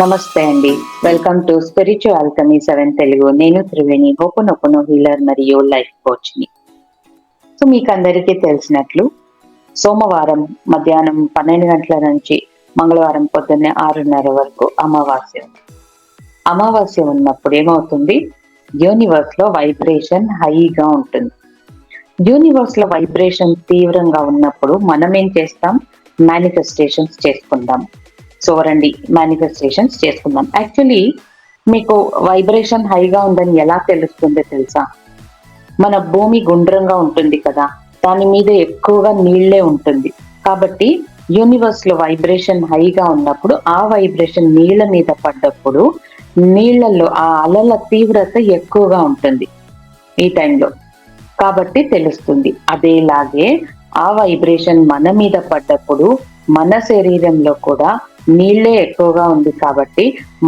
నమస్తే అండి. Welcome to spiritual alchemy seven Telugu నేను త్రివేణి. హోపనొపనో హీలర్ మరియు లైఫ్ కోచ్ని. సో మీకు అందరికీ తెలిసినట్లు సోమవారం మధ్యాహ్నం పన్నెండు గంటల నుంచి మంగళవారం పొద్దున్నే ఆరున్నర వరకు అమావాస్య. ఉంది. అమావాస్య ఉన్నప్పుడు ఏమవుతుంది? యూనివర్స్లో వైబ్రేషన్ హైగా ఉంటుంది. యూనివర్స్లో వైబ్రేషన్ తీవ్రంగా ఉన్నప్పుడు మనం ఏం చేస్తాం? మేనిఫెస్టేషన్స్ చేసుకుందాం సో రండి మేనిఫెస్టేషన్స్ చేసుకుందాం. యాక్చువల్లీ మీకు వైబ్రేషన్ హైగా ఉందని ఎలా తెలుస్తుందో తెలుసా? మన భూమి గుండ్రంగా ఉంటుంది కదా దాని మీద ఎక్కువగా నీళ్ళే ఉంటుంది. కాబట్టి యూనివర్స్లో వైబ్రేషన్ హైగా ఉన్నప్పుడు ఆ వైబ్రేషన్ నీళ్ళ మీద పడ్డప్పుడు నీళ్ళలో ఆ అలల తీవ్రత ఎక్కువగా ఉంటుంది ఈ టైంలో కాబట్టి తెలుస్తుంది అదేలాగే ఆ వైబ్రేషన్ మన మీద పడ్డప్పుడు మన శరీరంలో కూడా నీళ్ళే ఎక్కువగా ఉంది కాబట్టి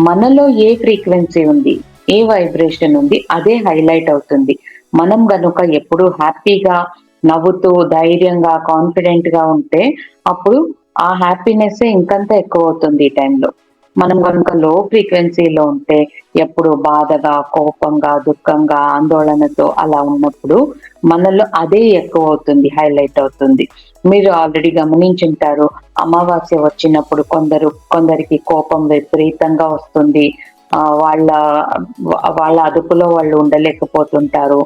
మనలో ఏ ఫ్రీక్వెన్సీ ఉంది ఏ వైబ్రేషన్ ఉంది అదే హైలైట్ అవుతుంది. మనం గనుక ఎప్పుడు హ్యాపీగా నవ్వుతూ ధైర్యంగా కాన్ఫిడెంట్గా ఉంటే అప్పుడు ఆ హ్యాపీనెస్ ఇంకంత ఎక్కువ అవుతుంది ఈ టైంలో. మనం కనుక లో ఫ్రీక్వెన్సీలో ఉంటే ఎప్పుడు బాధగా కోపంగా దుఃఖంగా ఆందోళనతో అలా ఉన్నప్పుడు మనలో అదే ఎక్కువ అవుతుంది హైలైట్ అవుతుంది. మీరు ఆల్రెడీ గమనించుంటారు అమావాస్య వచ్చినప్పుడు కొందరు కొందరికి కోపం విపరీతంగా వస్తుంది. ఆ, వాళ్ళ వాళ్ళ అదుపులో వాళ్ళు ఉండలేకపోతుంటారు.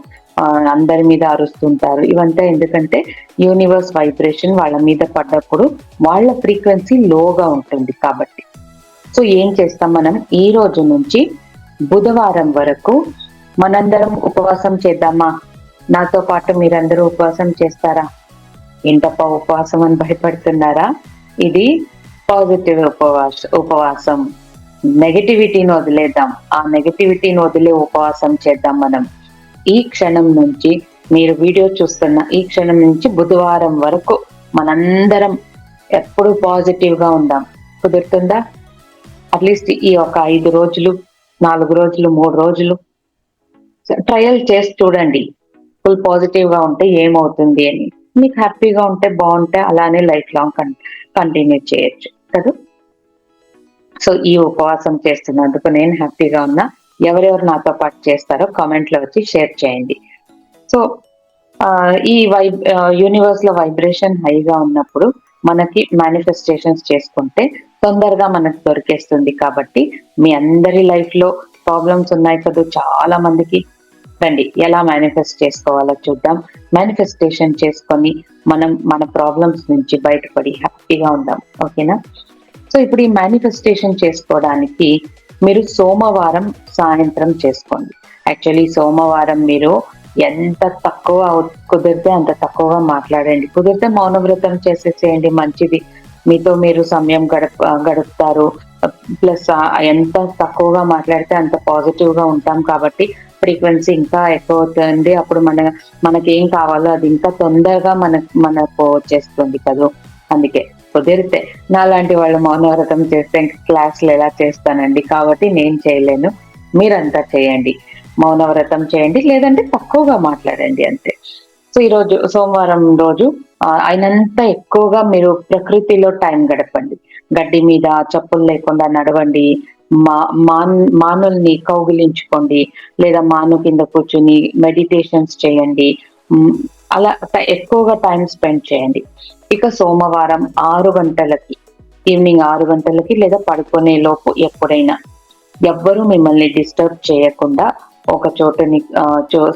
అందరి మీద అరుస్తుంటారు. ఇవంతా ఎందుకంటే యూనివర్స్ వైబ్రేషన్ వాళ్ళ మీద పడ్డప్పుడు వాళ్ళ ఫ్రీక్వెన్సీ లోగా ఉంటుంది కాబట్టి. సో ఏం చేస్తాం మనం? ఈ రోజు నుంచి బుధవారం వరకు మనందరం ఉపవాసం చేద్దామా? నాతో పాటు మీరందరూ ఉపవాసం చేస్తారా? ఏంటప్ప ఉపవాసం అని భయపడుతున్నారా? ఇది పాజిటివ్ ఉపవాస ఉపవాసం. నెగటివిటీని వదిలేద్దాం. ఆ నెగటివిటీని వదిలే ఉపవాసం చేద్దాం మనం. ఈ క్షణం నుంచి మీరు వీడియో చూస్తున్న ఈ క్షణం నుంచి బుధవారం వరకు మనందరం ఎప్పుడు పాజిటివ్గా ఉందాం. కుదురుతుందా? అట్లీస్ట్ ఈ ఒక ఐదు రోజులు నాలుగు రోజులు మూడు రోజులు. ట్రయల్ చేసి చూడండి. ఫుల్ పాజిటివ్గా ఉంటే ఏమవుతుంది అని. మీకు హ్యాపీగా ఉంటే బాగుంటే అలానే లైఫ్ లాంగ్ కంటిన్యూ చేయొచ్చు. కదా? సో ఈ ఉపవాసం చేస్తున్నందుకు నేను హ్యాపీగా ఉన్నా. ఎవరెవరు నాతో పాటు చేస్తారో కామెంట్లో వచ్చి షేర్ చేయండి. సో ఈ వై యూనివర్స్లో వైబ్రేషన్ హైగా ఉన్నప్పుడు మనకి మేనిఫెస్టేషన్స్ చేసుకుంటే తొందరగా మనకు దొరికేస్తుంది కాబట్టి మీ అందరి లైఫ్లో ప్రాబ్లమ్స్ ఉన్నాయి కదా చాలా మందికి. రండి ఎలా మేనిఫెస్ట్ చేసుకోవాలో చూద్దాం. మేనిఫెస్టేషన్ చేసుకొని మనం మన ప్రాబ్లమ్స్ నుంచి బయటపడి హ్యాపీగా ఉందాం. ఓకేనా సో ఇప్పుడు ఈ మేనిఫెస్టేషన్ చేసుకోవడానికి మీరు సోమవారం సాయంత్రం చేసుకోండి. యాక్చువల్లీ సోమవారం మీరు ఎంత తక్కువ కుదిరితే అంత తక్కువగా మాట్లాడండి. కుదిరితే మౌనవ్రతం చేసేసేయండి మంచిది. మీతో మీరు సమయం గడప గడుపుతారు. ప్లస్ ఎంత తక్కువగా మాట్లాడితే అంత పాజిటివ్గా ఉంటాం కాబట్టి ఫ్రీక్వెన్సీ ఇంకా ఎక్కువ అవుతుంది. అప్పుడు మన మనకి ఏం కావాలో అది ఇంకా తొందరగా మన మనకు వచ్చేస్తుంది కదా. అందుకే కుదిరితే నాలాంటి వాళ్ళు మౌనవ్రతం చేస్తే ఇంకా క్లాసులు ఎలా చేస్తానండి? కాబట్టి నేను చేయలేను. మీరంతా చేయండి. మౌనవ్రతం చేయండి. లేదంటే తక్కువగా మాట్లాడండి అంతే. సో ఈరోజు సోమవారం రోజు అయినంత ఎక్కువగా మీరు ప్రకృతిలో టైం గడపండి. గడ్డి మీద చెప్పులు లేకుండా నడవండి. మా మాన్ మానుల్ని కౌగిలించుకోండి. లేదా మాను కింద కూర్చుని మెడిటేషన్స్ చేయండి. అలా ఎక్కువగా టైం స్పెండ్ చేయండి. ఇక సోమవారం ఆరు గంటలకి ఈవినింగ్ ఆరు గంటలకి లేదా పడుకునే లోపు ఎప్పుడైనా ఎవ్వరూ మిమ్మల్ని డిస్టర్బ్ చేయకుండా ఒక చోటుని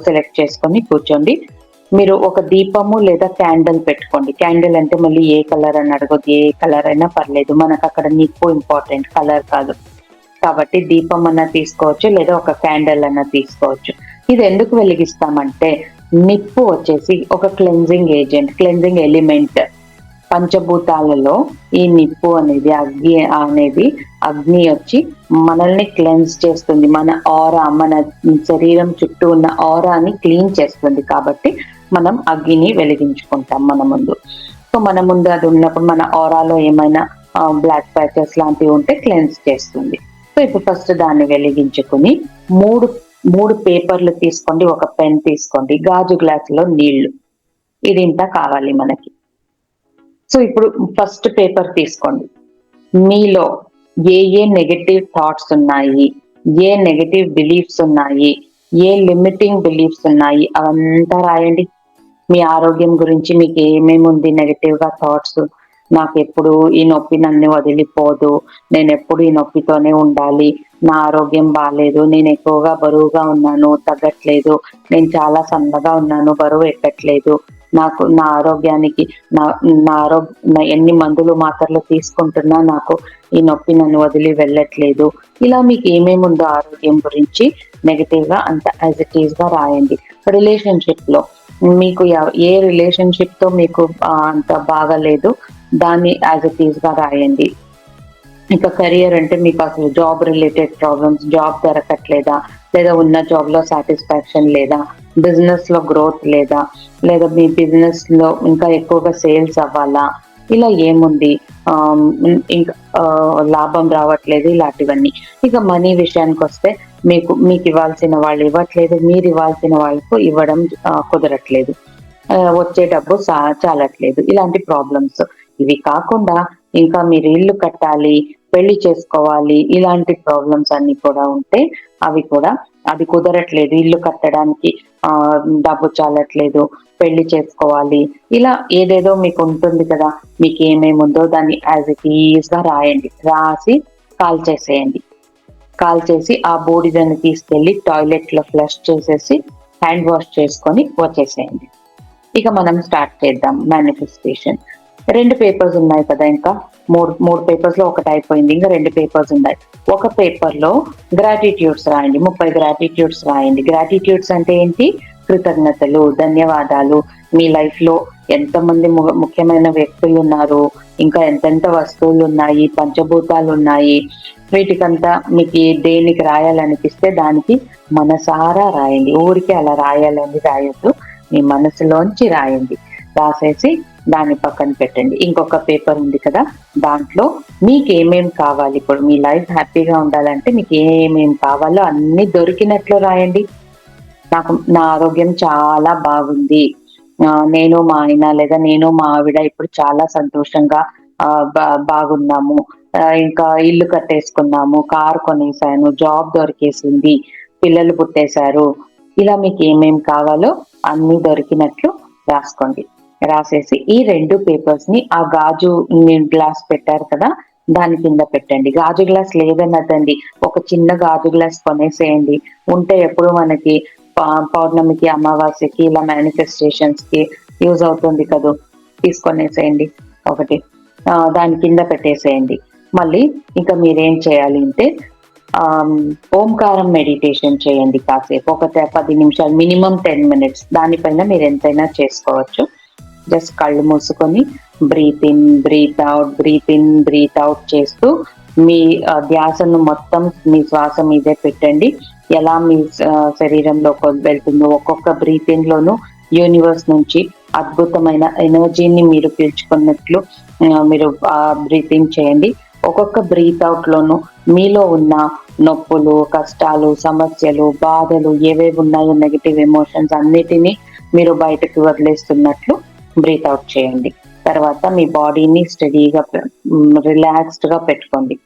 సెలెక్ట్ చేసుకొని కూర్చోండి. మీరు ఒక దీపము లేదా క్యాండిల్ పెట్టుకోండి. క్యాండిల్ అంటే మళ్ళీ ఏ కలర్ అని అడగొద్దు. ఏ కలర్ అయినా పర్లేదు. మనకు అక్కడ నిప్పు ఇంపార్టెంట్ కలర్ కాదు. కాబట్టి దీపం అన్న తీసుకోవచ్చు లేదా ఒక క్యాండిల్ అన్న తీసుకోవచ్చు. ఇది ఎందుకు వెలిగిస్తామంటే నిప్పు వచ్చేసి ఒక క్లెన్జింగ్ ఏజెంట్ క్లెన్జింగ్ ఎలిమెంట్. పంచభూతాలలో ఈ నిప్పు అనేది అగ్ని అనేది అగ్ని వచ్చి మనల్ని క్లెన్స్ చేస్తుంది. మన ఆరా మన శరీరం చుట్టూ ఉన్న ఆరాని క్లీన్ చేస్తుంది. కాబట్టి మనం అగ్గిని వెలిగించుకుంటాం మన ముందు. సో మన ముందు అది ఉన్నప్పుడు మన ఆరాలో ఏమైనా బ్లాక్ ప్యాచెస్ లాంటివి ఉంటే క్లెన్స్ చేస్తుంది. సో ఇప్పుడు ఫస్ట్ దాన్ని వెలిగించుకుని మూడు మూడు పేపర్లు తీసుకోండి ఒక పెన్ తీసుకోండి గాజు గ్లాసులో నీళ్ళు. ఇది ఇంత కావాలి మనకి. సో ఇప్పుడు ఫస్ట్ పేపర్ తీసుకోండి. మీలో ఏ ఏ నెగటివ్ థాట్స్ ఉన్నాయి ఏ నెగటివ్ బిలీఫ్స్ ఉన్నాయి ఏ లిమిటింగ్ బిలీఫ్స్ ఉన్నాయి అవంతా రాయండి. మీ ఆరోగ్యం గురించి మీకు ఏమేమి ఉంది? నెగటివ్గా థాట్స్ నాకు ఎప్పుడు ఈ నొప్పి నన్ను వదిలిపోదు. నేను ఎప్పుడు ఈ నొప్పితోనే ఉండాలి. నా ఆరోగ్యం బాగాలేదు నేను ఎక్కువగా బరువుగా ఉన్నాను. తగ్గట్లేదు. నేను చాలా సన్నగా ఉన్నాను. బరువు ఎక్కట్లేదు. నాకు నా ఆరోగ్యానికి నా నా ఆరోగ్య ఎన్ని మందులు మాత్రలు తీసుకుంటున్నా నాకు ఈ నొప్పి నన్ను వదిలి వెళ్ళట్లేదు. ఇలా మీకు ఏమేమి ఉందో ఆరోగ్యం గురించి నెగిటివ్గా అంత యాజ్ ఇట్ ఈస్గా రాయండి. రిలేషన్షిప్లో మీకు ఏ రిలేషన్షిప్తో మీకు అంత బాగలేదు దాన్ని యాజ్ ఇట్ ఈస్గా రాయండి. ఇంకా కెరియర్ అంటే మీకు అసలు జాబ్ రిలేటెడ్ ప్రాబ్లమ్స్ జాబ్ దొరకట్లేదా లేదా ఉన్న జాబ్లో సాటిస్ఫాక్షన్ లేదా బిజినెస్లో గ్రోత్ లేదా లేదా మీ బిజినెస్లో ఇంకా ఎక్కువగా సేల్స్ అవ్వాలా ఇలా ఏముంది? ఇంకా లాభం రావట్లేదు ఇలాంటివన్నీ. ఇక మనీ విషయానికి వస్తే మీకు మీకు ఇవ్వాల్సిన వాళ్ళు ఇవ్వట్లేదు మీరు ఇవ్వాల్సిన వాళ్ళకు ఇవ్వడం కుదరట్లేదు. వచ్చే డబ్బు చాలట్లేదు. ఇలాంటి ప్రాబ్లమ్స్. ఇవి కాకుండా ఇంకా మీరు ఇల్లు కట్టాలి పెళ్ళి చేసుకోవాలి. ఇలాంటి ప్రాబ్లమ్స్ అన్ని కూడా ఉంటే అవి కూడా అది కుదరట్లేదు. ఇల్లు కట్టడానికి ఆ డబ్బు చాలట్లేదు. పెళ్ళి చేసుకోవాలి. ఇలా ఏదేదో మీకు ఉంటుంది కదా మీకు ఏమేమి ఉందో దాన్ని యాజ్ ఇట్ ఈజ్గా రాయండి. రాసి కాల్ చేసేయండి. కాల్ చేసి ఆ బూడిదని తీసుకెళ్ళి టాయిలెట్లో ఫ్లష్ చేసేసి హ్యాండ్ వాష్ చేసుకొని వచ్చేసేయండి. ఇక మనం స్టార్ట్ చేద్దాం. మేనిఫెస్టేషన్ రెండు పేపర్స్ ఉన్నాయి కదా ఇంకా. మూడు మూడు పేపర్స్లో ఒకటి అయిపోయింది ఇంకా రెండు పేపర్స్ ఉన్నాయి. ఒక పేపర్లో గ్రాటిట్యూడ్స్ రాయండి ముప్పై గ్రాటిట్యూడ్స్ రాయండి. గ్రాటిట్యూడ్స్ అంటే ఏంటి? కృతజ్ఞతలు ధన్యవాదాలు. మీ లైఫ్లో ఎంతమంది ముఖ్యమైన వ్యక్తులు ఉన్నారు ఇంకా ఎంతెంత వస్తువులు ఉన్నాయి పంచభూతాలు ఉన్నాయి. వీటికంతా మీకు దేనికి రాయాలనిపిస్తే దానికి మనసారా రాయండి. ఊరికి అలా రాయాలని రాయొద్దు. మీ మనసులోంచి రాయండి. రాసేసి దాన్ని పక్కన పెట్టండి. ఇంకొక పేపర్ ఉంది కదా దాంట్లో మీకు ఏమేం కావాలి? ఇప్పుడు మీ లైఫ్ హ్యాపీగా ఉండాలంటే మీకు ఏమేమి కావాలో అన్ని దొరికినట్లు రాయండి. నాకు నా ఆరోగ్యం చాలా బాగుంది. నేను మా ఆయన లేదా నేను మా ఆవిడ ఇప్పుడు చాలా సంతోషంగా బాగున్నాము. ఇంకా ఇల్లు కట్టేసుకున్నాము కార్ కొనేసాను జాబ్ దొరికేసింది పిల్లలు పుట్టేశారు. ఇలా మీకు ఏమేమి కావాలో అన్ని దొరికినట్లు రాసుకోండి. రాసేసి ఈ రెండు పేపర్స్ని ఆ గాజు గ్లాస్ పెట్టారు కదా దాని కింద పెట్టండి. గాజు గ్లాస్ లేదన్నదండి. ఒక చిన్న గాజు గ్లాస్ కొనేసేయండి. ఉంటే ఎప్పుడు మనకి పౌర్ణమికి అమావాస్యకి ఇలా మేనిఫెస్టేషన్స్కి యూజ్ అవుతుంది కదా. తీసుకొనేసేయండి ఒకటి. దాని కింద పెట్టేసేయండి. మళ్ళీ ఇంకా మీరేం చేయాలి అంటే ఓంకారం మెడిటేషన్ చేయండి కాసేపు. ఒక పది నిమిషాలు మినిమం టెన్ మినిట్స్. దానిపైన మీరు ఎంతైనా చేసుకోవచ్చు. జస్ట్ కళ్ళు మూసుకొని breathe in breathe out breathe in breathe out చేస్తూ మీ ధ్యాసను మొత్తం మీ శ్వాస మీదే పెట్టండి. ఎలా మీ శరీరంలో వెళ్తుందో ఒక్కొక్క బ్రీత్ ఇన్ లోను యూనివర్స్ నుంచి అద్భుతమైన ఎనర్జీని మీరు పీల్చుకున్నట్లు మీరు బ్రీతింగ్ చేయండి. ఒక్కొక్క బ్రీత్ అవుట్ లోను మీలో ఉన్న నొప్పులు కష్టాలు సమస్యలు బాధలు ఏవేవి ఉన్నాయో నెగిటివ్ ఎమోషన్స్ అన్నిటినీ మీరు బయటకు వదిలేస్తున్నట్లు బ్రీత్ అవుట్ చేయండి. తర్వాత మీ బాడీని స్టడీగా రిలాక్స్డ్గా పెట్టుకోండి.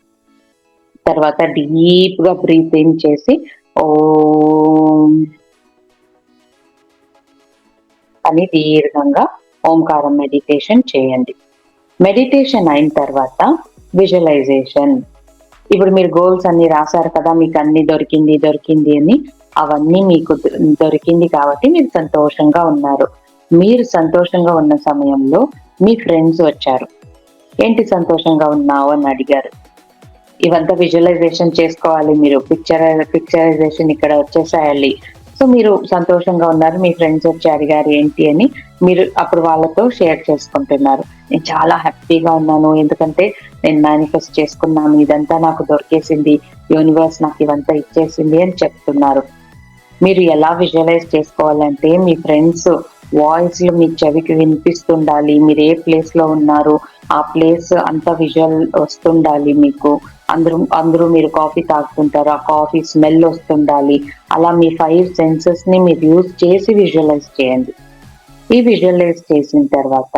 తర్వాత డీప్గా బ్రీత్ ఇన్ చేసి ఓ అని దీర్ఘంగా ఓంకారం మెడిటేషన్ చేయండి. మెడిటేషన్ అయిన తర్వాత విజువలైజేషన్. ఇప్పుడు మీరు గోల్స్ అన్ని రాశారు కదా మీకు అన్ని దొరికింది దొరికింది అని అవన్నీ మీకు దొరికింది కాబట్టి మీరు సంతోషంగా ఉన్నారు. మీరు సంతోషంగా ఉన్న సమయంలో మీ ఫ్రెండ్స్ వచ్చారు. ఏంటి సంతోషంగా ఉన్నావు అని అడిగారు. ఇవంతా విజువలైజేషన్ చేసుకోవాలి మీరు. పిక్చర్ పిక్చరైజేషన్ ఇక్కడ వచ్చేసేయాలి. సో మీరు సంతోషంగా ఉన్నారు మీ ఫ్రెండ్స్ వచ్చి అడిగారు ఏంటి అని మీరు అప్పుడు వాళ్ళతో షేర్ చేసుకుంటున్నారు. నేను చాలా హ్యాపీగా ఉన్నాను. ఎందుకంటే నేను మేనిఫెస్ట్ చేసుకున్నాను. ఇదంతా నాకు దొరికేసింది. యూనివర్స్ నాకు ఇవంతా ఇచ్చేసింది అని చెప్తున్నారు. మీరు ఎలా విజువలైజ్ చేసుకోవాలంటే మీ ఫ్రెండ్స్ వాయిస్లు మీ చెవికి వినిపిస్తుండాలి. మీరు ఏ ప్లేస్లో ఉన్నారు ఆ ప్లేస్ అంత విజువల్ వస్తుండాలి మీకు. అందరూ అందరూ మీరు కాఫీ తాగుతుంటారు ఆ కాఫీ స్మెల్ వస్తుండాలి. అలా మీ ఫైవ్ సెన్సెస్ని మీరు యూజ్ చేసి విజువలైజ్ చేయండి. ఈ విజువలైజ్ చేసిన తర్వాత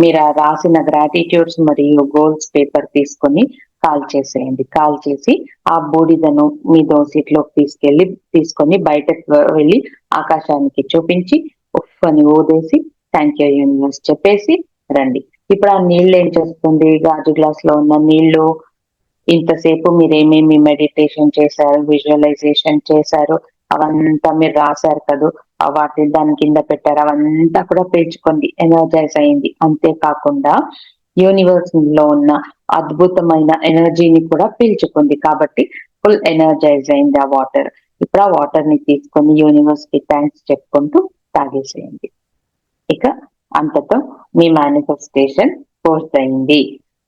మీరు ఆ రాసిన గ్రాటిట్యూడ్స్ మరియు గోల్స్ పేపర్ తీసుకొని కాల్ చేసేయండి. కాల్ చేసి ఆ బూడిదను మీ దోసిట్లోకి తీసుకెళ్ళి తీసుకొని బయటకు వెళ్ళి ఆకాశానికి చూపించి ఉఫ్ అని ఊదేసి థ్యాంక్ యూ యూనివర్స్ చెప్పేసి రండి. ఇప్పుడు ఆ నీళ్ళు ఏం చేస్తుంది? గాజు గ్లాస్లో ఉన్న నీళ్ళు ఇంతసేపు మీరు ఏమేమి మెడిటేషన్ చేశారు విజువలైజేషన్ చేశారు అవంతా మీరు రాశారు కదా వాటి దాని కింద పెట్టారు అవంతా కూడా పేర్చుకోండి. ఎనర్జైజ్ అయింది. అంతేకాకుండా యూనివర్స్లో ఉన్న అద్భుతమైన ఎనర్జీని కూడా పీల్చుకుంది. కాబట్టి ఫుల్ ఎనర్జైజ్ అయింది ఆ వాటర్ ఇప్పుడు ఆ వాటర్ని తీసుకొని యూనివర్స్కి థ్యాంక్స్ చెప్పుకుంటూ సాగేసేయండి. ఇక అంతతో మీ మేనిఫెస్టేషన్ పూర్తయింది.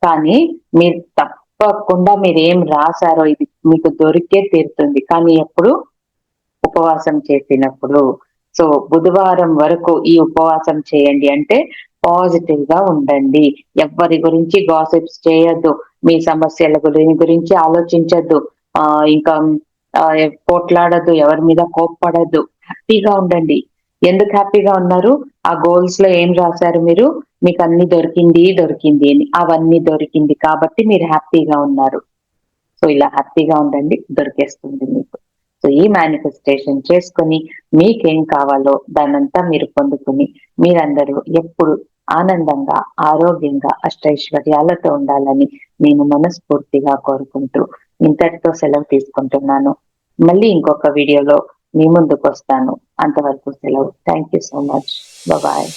కానీ మీరు తప్పకుండా మీరు ఏం రాశారో ఇది మీకు దొరికే తీరుతుంది. కానీ ఎప్పుడు? ఉపవాసం చేసినప్పుడు. సో బుధవారం వరకు ఈ ఉపవాసం చేయండి అంటే పాజిటివ్గా ఉండండి. ఎవరి గురించి గాసిప్స్ చేయొద్దు. మీ సమస్యల గురించి ఆలోచించద్దు. ఆ ఇంకా పోట్లాడద్దు. ఎవరి మీద కోప్పడద్దు. హ్యాపీగా ఉండండి. ఎందుకు హ్యాపీగా ఉన్నారు? ఆ గోల్స్లో ఏం రాశారు మీరు? మీకు అన్ని దొరికింది దొరికింది అని. అవన్నీ దొరికింది కాబట్టి మీరు హ్యాపీగా ఉన్నారు. సో ఇలా హ్యాపీగా ఉండండి దొరికేస్తుంది మీకు. సో ఈ మేనిఫెస్టేషన్ చేసుకొని మీకేం కావాలో దానంతా మీరు పొందుకుని మీరందరూ ఎప్పుడు ఆనందంగా ఆరోగ్యంగా అష్టైశ్వర్యాలతో ఉండాలని నేను మనస్ఫూర్తిగా కోరుకుంటూ ఇంతటితో సెలవు తీసుకుంటున్నాను. మళ్ళీ ఇంకొక వీడియోలో మీ ముందుకు వస్తాను. అంతవరకు సెలవు. Thank you so much bye